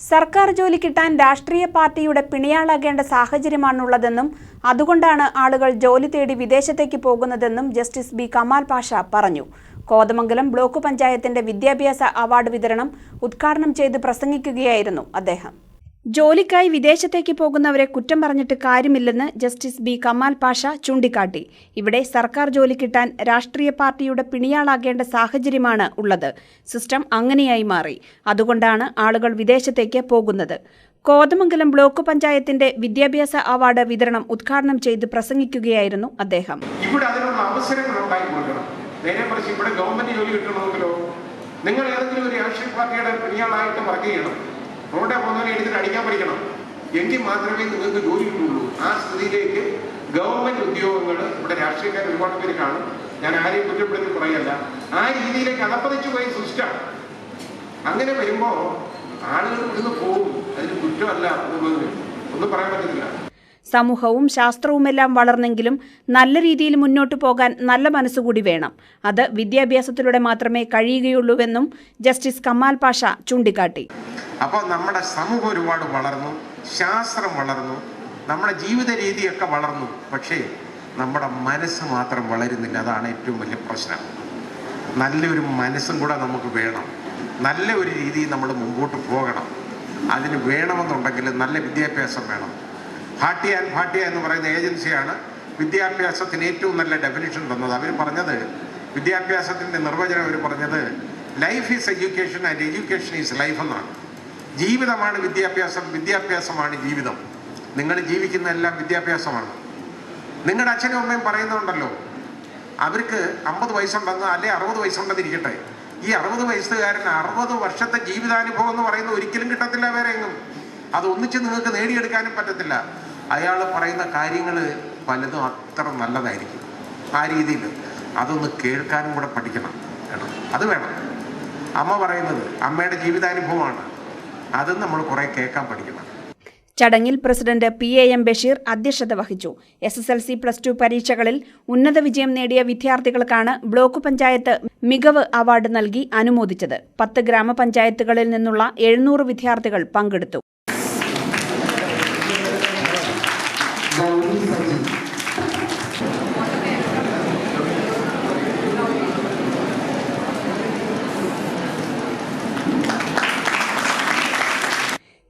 സർക്കാർ ജോലി കിട്ടാൻ രാഷ്ട്രീയ പാർട്ടിയുടെ പിണിയാളാകേണ്ട സാഹചര്യമാണുള്ളതെന്നും അതുകൊണ്ടാണ് ആളുകൾ ജോലി തേടി വിദേശത്തേക്ക് പോകുന്നതെന്നും ജസ്റ്റിസ് ബി. കമാൽ പാഷ പറഞ്ഞു. കോതമംഗലം ബ്ലോക്ക് പഞ്ചായത്തിന്റെ വിദ്യാഭ്യാസ അവാർഡ് വിതരണം ഉദ്ഘാടനം ചെയ്ത് പ്രസംഗിക്കുകയായിരുന്നു അദ്ദേഹം. ജോലിക്കായി വിദേശത്തേക്ക് പോകുന്നവരെ കുറ്റം പറഞ്ഞിട്ട് കാര്യമില്ലെന്ന് ജസ്റ്റിസ് ബി. കമാൽ പാഷ ചൂണ്ടിക്കാട്ടി. ഇവിടെ സർക്കാർ ജോലി കിട്ടാൻ രാഷ്ട്രീയ പാർട്ടിയുടെ പിണിയാളാകേണ്ട സാഹചര്യമാണ് ഉള്ളത്. സിസ്റ്റം അങ്ങനെയായി മാറി. അതുകൊണ്ടാണ് ആളുകൾ വിദേശത്തേക്ക് പോകുന്നത്. കോതമംഗലം ബ്ലോക്ക് പഞ്ചായത്തിന്റെ വിദ്യാഭ്യാസ അവാർഡ് വിതരണം ഉദ്ഘാടനം ചെയ്ത് പ്രസംഗിക്കുകയായിരുന്നു അദ്ദേഹം. ഇവിടെ അതിനുള്ള അവസരങ്ങൾ ഉണ്ടായി കൊടുക്കണം. ഇവിടെ ഗവൺമെന്റ് ജോലി കിട്ടണമെങ്കിലോ നിങ്ങൾ ഏതെങ്കിലും ഒരു രാഷ്ട്രീയ പാർട്ടിയുടെ പിണിയാളായിട്ട് വർക്ക് ചെയ്യണം റോഡെ എടുത്തിട്ട് അടിക്കാൻ പഠിക്കണം. എങ്കിൽ മാത്രമേ നിങ്ങൾക്ക് ജോലി കിട്ടുള്ളൂ ആ സ്ഥിതിയിലേക്ക് ഗവൺമെന്റ് ഉദ്യോഗങ്ങൾ ഇവിടെ രാഷ്ട്രീയക്കാർ ഒരുപാട് പേര് കാണും. ഞാൻ ആരെയും കുറ്റപ്പെടുത്തി പറയല്ല. ആ രീതിയിലേക്ക് അതപ്പതിച്ചു പോയി സിസ്റ്റാണ് അങ്ങനെ വരുമ്പോ ആളുകൾ ഇവിടുന്ന് പോകും. അതിന് കുറ്റമല്ല ഒന്നും പറയാൻ പറ്റത്തില്ല. സമൂഹവും ശാസ്ത്രവുമെല്ലാം വളർന്നെങ്കിലും നല്ല രീതിയിൽ മുന്നോട്ടു പോകാൻ നല്ല മനസ്സുകൂടി വേണം. അത് വിദ്യാഭ്യാസത്തിലൂടെ മാത്രമേ കഴിയുകയുള്ളൂവെന്നും ജസ്റ്റിസ് കമാൽ പാഷ ചൂണ്ടിക്കാട്ടി. അപ്പോൾ നമ്മുടെ സമൂഹം ഒരുപാട് വളർന്നു ശാസ്ത്രം വളർന്നു നമ്മുടെ ജീവിത രീതിയൊക്കെ വളർന്നു പക്ഷേ നമ്മുടെ മനസ്സ് മാത്രം വളരുന്നില്ല. അതാണ് ഏറ്റവും വലിയ പ്രശ്നം. നല്ലൊരു മനസ്സും കൂടെ നമുക്ക് വേണം. നല്ല ഒരു രീതിയിൽ നമ്മൾ മുമ്പോട്ട് പോകണം. അതിന് വേണമെന്നുണ്ടെങ്കിൽ നല്ല വിദ്യാഭ്യാസം വേണം. ഭാട്ടിയ ആൻഡ് ഭാട്ടിയ എന്ന് പറയുന്ന ഏജൻസിയാണ് വിദ്യാഭ്യാസത്തിന് ഏറ്റവും നല്ല ഡെഫിനിഷൻ തന്നത്. അവർ പറഞ്ഞത് വിദ്യാഭ്യാസത്തിന്റെ നിർവചനം അവർ പറഞ്ഞത് life is education and education is life എന്നാണ്. ജീവിതമാണ് വിദ്യാഭ്യാസം വിദ്യാഭ്യാസമാണ് ജീവിതം. നിങ്ങൾ ജീവിക്കുന്നതെല്ലാം വിദ്യാഭ്യാസമാണ്. നിങ്ങളുടെ അച്ഛനും അമ്മയും പറയുന്നുണ്ടല്ലോ അവർക്ക് അമ്പത് വയസ്സുണ്ടെന്ന് അല്ലെ അറുപത് വയസ്സുണ്ടെന്നിരിക്കട്ടെ ഈ അറുപത് വയസ്സുകാരൻ അറുപത് വർഷത്തെ ജീവിതാനുഭവം എന്ന് പറയുന്നത് ഒരിക്കലും കിട്ടത്തില്ല വേറെ എങ്ങും. അത് ഒന്നിച്ച് നിങ്ങൾക്ക് നേടിയെടുക്കാനും പറ്റത്തില്ല. അയാൾ പറയുന്ന കാര്യങ്ങൾ പലതും അത്ര നല്ലതായിരിക്കും. ആ രീതിയിൽ അതൊന്ന് കേൾക്കാനും കൂടെ പഠിക്കണം കേട്ടോ. അത് വേണം. അമ്മ പറയുന്നത് അമ്മയുടെ ജീവിതാനുഭവമാണ്. അതും നമ്മൾ കുറേ കേൾക്കാൻ പഠിക്കണം. ചടങ്ങിൽ president P A M Basheer അധ്യക്ഷത വഹിച്ചു. S S L C plus two പരീക്ഷകളിൽ ഉന്നത വിജയം നേടിയ വിദ്യാർത്ഥികൾക്കാണ് ബ്ലോക്ക് പഞ്ചായത്ത് മികവ് അവാർഡ് നൽകി അനുമോദിച്ചത്. പത്ത് ഗ്രാമപഞ്ചായത്തുകളിൽ നിന്നുള്ള എഴുന്നൂറ് വിദ്യാർത്ഥികൾ പങ്കെടുത്തു.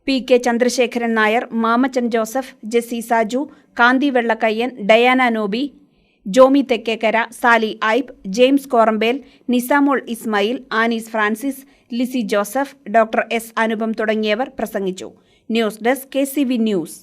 P K Chandrasekharan Nair Mamachan Joseph Jessy Saju Kanthi Vellakkayyan Diana Nobi Jomy Thekkekkara Sally Aib James Korampel Nizamol Ismail Anees Francis Lissy Joseph doctor S Anupam തുടങ്ങിയവർ പ്രസംഗിച്ചു. News desk K news.